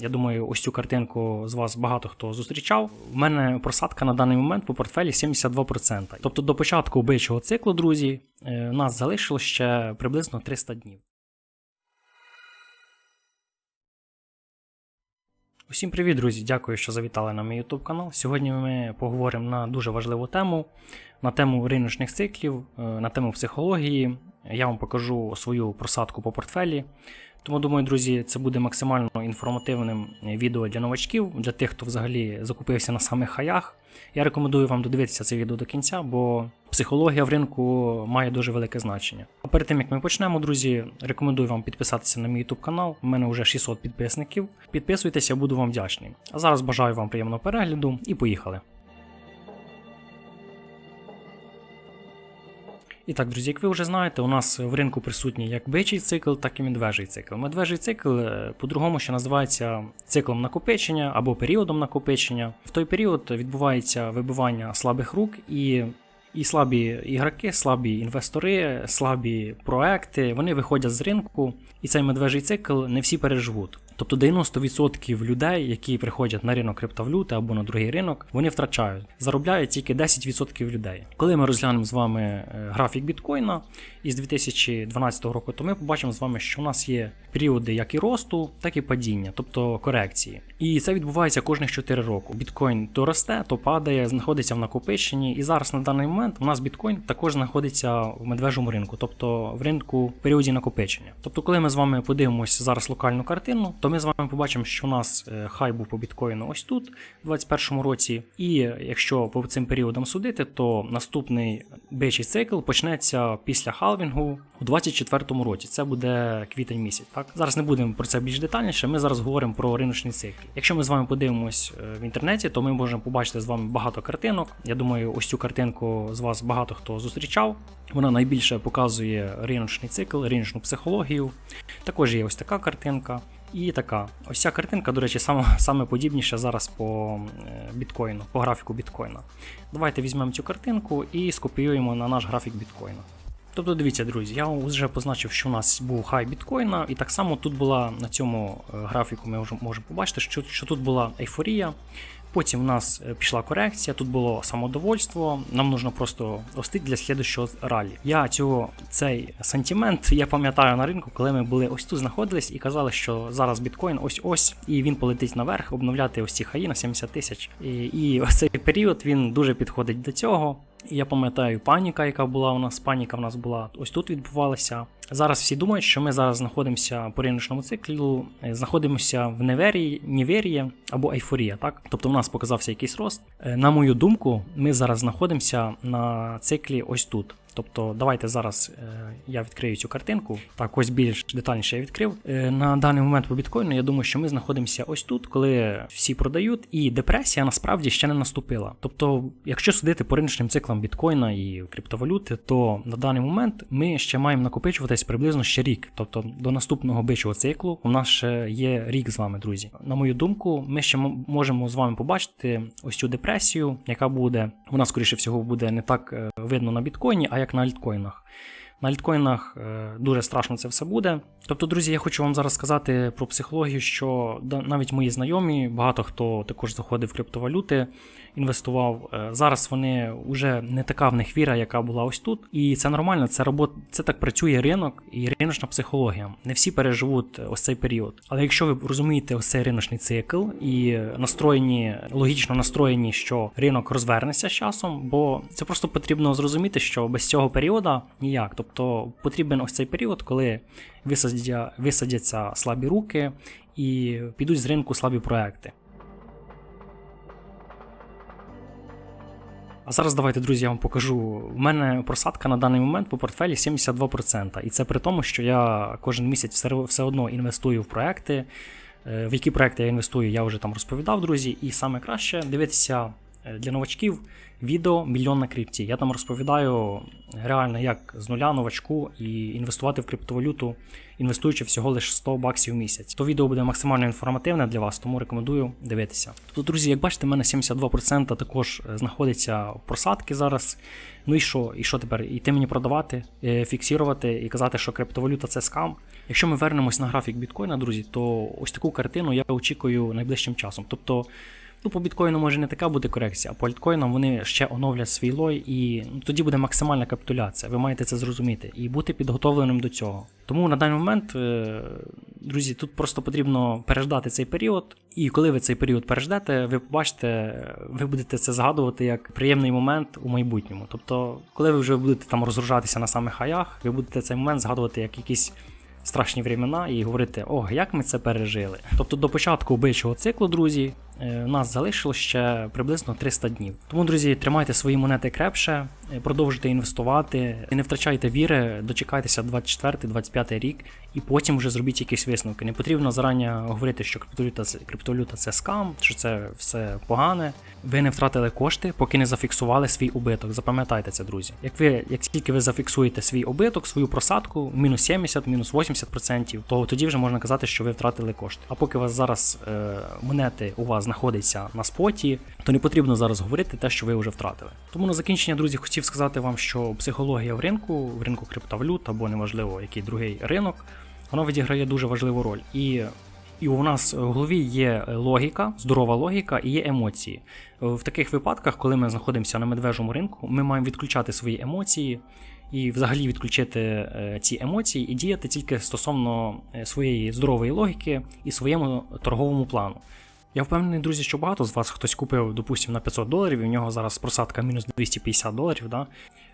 Я думаю, ось цю картинку з вас багато хто зустрічав. У мене просадка на даний момент по портфелі 72%. Тобто до початку бичого циклу, друзі, е, нас залишилось ще приблизно 300 днів. Усім привіт, друзі! Дякую, що завітали на мій YouTube канал. Сьогодні ми поговоримо на дуже важливу тему, на тему риночних циклів, е, на тему психології. Я вам покажу свою просадку по портфелі. Тому думаю, друзі, це буде максимально інформативним е, відео для новачків, для тих, хто взагалі закупився на самих хаях. Я рекомендую вам додивитися це відео до кінця, бо психологія в ринку має дуже велике значення. А перед тим як ми почнемо, друзі, рекомендую вам підписатися на мій YouTube канал. У мене вже 600 підписників. Підписуйтеся, буду вам вдячний. А зараз бажаю вам приємного перегляду і поїхали. І так, друзі, як ви вже знаєте, у нас в ринку присутній як бичий цикл, так і медвежий цикл. Медвежий цикл е, по-другому ще називається циклом накопичення або періодом накопичення. В той період відбувається вибивання слабих рук і. І слабі ігроки, слабі інвестори, слабі проекти, вони виходять з ринку, і цей медвежий цикл не всі переживуть. Тобто 90% людей, які приходять на ринок криптовалюти або на другий ринок, вони втрачають. Заробляють тільки 10% людей. Коли ми розглянемо з вами е, графік біткоїна із 2012 року, то ми побачимо з вами, що у нас є періоди як і росту, так і падіння, тобто корекції. І це відбувається кожних 4 роки. Біткоін то росте, то падає, знаходиться в накопиченні. І зараз на даний момент у нас біткоін також знаходиться в медвежому ринку, тобто в ринку в періоді накопичення. Тобто, коли ми з вами подивимося зараз локальну картину, то ми з вами побачимо, що у нас е, хай був по біткоїну ось тут, у 2021 році. І якщо по цим періодам судити, то наступний бичий цикл почнеться після халвінгу у 2024 році. Це буде квітень місяць. Так зараз не будемо про це більш детальніше. Ми зараз говоримо про риночний цикл. Якщо ми з вами подивимось е, в інтернеті, то ми можемо побачити з вами багато картинок. Я думаю, ось цю картинку з вас багато хто зустрічав. Вона найбільше показує риночний цикл, риночну психологію. Також є ось така картинка. І така. Ось ця картинка, до речі, саме, саме подібніша зараз по е, біткоїну, по графіку біткоїна. Давайте візьмемо цю картинку і скопіюємо на наш графік біткоїна. Тобто, дивіться, друзі, я вже позначив, що у нас був хай біткоїна, і так само тут була на цьому е, графіку, ми можемо побачити, що, що тут була ейфорія. Потім у нас е, пішла корекція, тут було самодовольство. Нам нужно просто остити для слідчого ралі. Я цього цей сантимент я пам'ятаю на ринку, коли ми були ось тут знаходились і казали, що зараз біткоін ось ось, і він полетить наверх, обновляти ось ці хаї на 70 тисяч. І, і ось цей період він дуже підходить до цього. Я пам'ятаю паніка, яка була у нас. Паніка в нас була ось тут відбувалася. Зараз всі думають, що ми зараз знаходимося по риночному циклу, е, знаходимося в неверії, нівері або ейфорія. Так, тобто в нас показався якийсь рост. Е, На мою думку, ми зараз знаходимося на циклі ось тут. Тобто, давайте зараз е, я відкрию цю картинку. Так, ось більш детальніше я відкрив. Е, на даний момент по біткоїну, я думаю, що ми знаходимося ось тут, коли всі продають, і депресія насправді ще не наступила. Тобто, якщо судити по риночним циклам біткоїна і криптовалюти, то на даний момент ми ще маємо накопичуватись приблизно ще рік. Тобто до наступного бичого циклу у нас ще є рік з вами, друзі. На мою думку, ми ще можемо з вами побачити ось цю депресію, яка буде, вона скоріше всього буде не так е, видно на біткоїні, а як на альткоїнах. На альткоїнах е, дуже страшно це все буде. Тобто, друзі, я хочу вам зараз сказати про психологію, що навіть мої знайомі, багато хто також заходив в криптовалюти, інвестував. е, Зараз вони вже не така в них віра, яка була ось тут. І це нормально, це робот, це так працює ринок і риночна психологія. Не всі переживуть ось цей період. Але якщо ви розумієте ось цей риночний цикл і настроєні, логічно настроєні, що ринок розвернеться з часом, бо це просто потрібно зрозуміти, що без цього періоду ніяк. Тобто потрібен ось цей період, коли висадя, висадяться слабі руки і підуть з ринку слабі проекти. А зараз давайте, друзі, я вам покажу. У мене просадка на даний момент по портфелі 72%. І це при тому, що я кожен місяць все, все одно інвестую в проекти. Е, В які проекти я інвестую, я вже там розповідав, друзі. І саме краще дивитися для новачків відео Мільйон на крипті. Я там розповідаю реально, як з нуля новачку і інвестувати в криптовалюту, інвестуючи всього лише 100 баксів в місяць. То відео буде максимально інформативне для вас, тому рекомендую дивитися. Тут, друзі, як бачите, в мене 72% також е, знаходиться в просадки зараз. Ну і що? І що тепер? Іти мені продавати, е, фіксувати і казати, що криптовалюта це скам. Якщо ми вернемось на графік біткоїна, друзі, то ось таку картину я очікую найближчим часом. Тобто, ну по біткоїну може не така буде корекція, а по альткоїнам вони ще оновлять свій лой, і ну, тоді буде максимальна капітуляція. Ви маєте це зрозуміти і бути підготовленим до цього. Тому на даний момент, е, друзі, тут просто потрібно переждати цей період. І коли ви цей період переждете, ви побачите, ви будете це згадувати як приємний момент у майбутньому. Тобто, коли ви вже будете там розгружатися на самих хаях, ви будете цей момент згадувати як якісь страшні времена і говорити, ох, як ми це пережили. Тобто до початку бичого циклу, друзі, у нас залишилось ще приблизно 300 днів. Тому, друзі, тримайте свої монети крепше, е, продовжуйте інвестувати, і не втрачайте віри, дочекайтеся 24-25 рік, і потім вже зробіть якісь висновки. Не потрібно зарані говорити, що криптовалюта криптовалюта це скам, що це все погане. Ви не втратили кошти, поки не зафіксували свій убиток. Запам'ятайте це, друзі. Як ви, як тільки ви зафіксуєте свій убиток, свою просадку, мінус 70, мінус 80%, то тоді вже можна казати, що ви втратили кошти. А поки у вас зараз е, монети у вас знаходяться на споті, то не потрібно зараз говорити те, що ви вже втратили. Тому на закінчення, друзі, хотів сказати вам, що психологія в ринку, в ринку криптовалют або неважливо який другий ринок, вона відіграє дуже важливу роль. І і у нас в голові є логіка, здорова логіка і є емоції. В таких випадках, коли ми знаходимося на медвежому ринку, ми маємо відключати свої емоції і взагалі відключити е, ці емоції і діяти тільки стосовно е, своєї здорової логіки і своєму торговому плану. Я впевнений, друзі, що багато з вас хтось купив, допустимо, на 500 доларів, і в нього зараз просадка мінус 250 доларів. Да?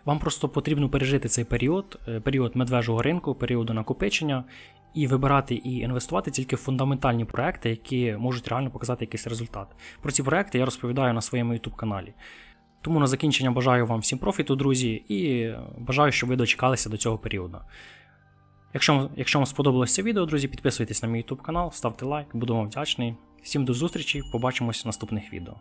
Вам просто потрібно пережити цей період, е, період медвежого ринку, періоду накопичення, і вибирати і інвестувати тільки в фундаментальні проекти, які можуть реально показати якийсь результат. Про ці проекти я розповідаю на своєму YouTube каналі. Тому на закінчення бажаю вам всім профіту, друзі, і бажаю, щоб ви дочекалися до цього періоду. Якщо, якщо вам сподобалося відео, друзі, підписуйтесь на мій YouTube канал, ставте лайк, вам вдячний. Всім до зустрічі, побачимось в наступних відео.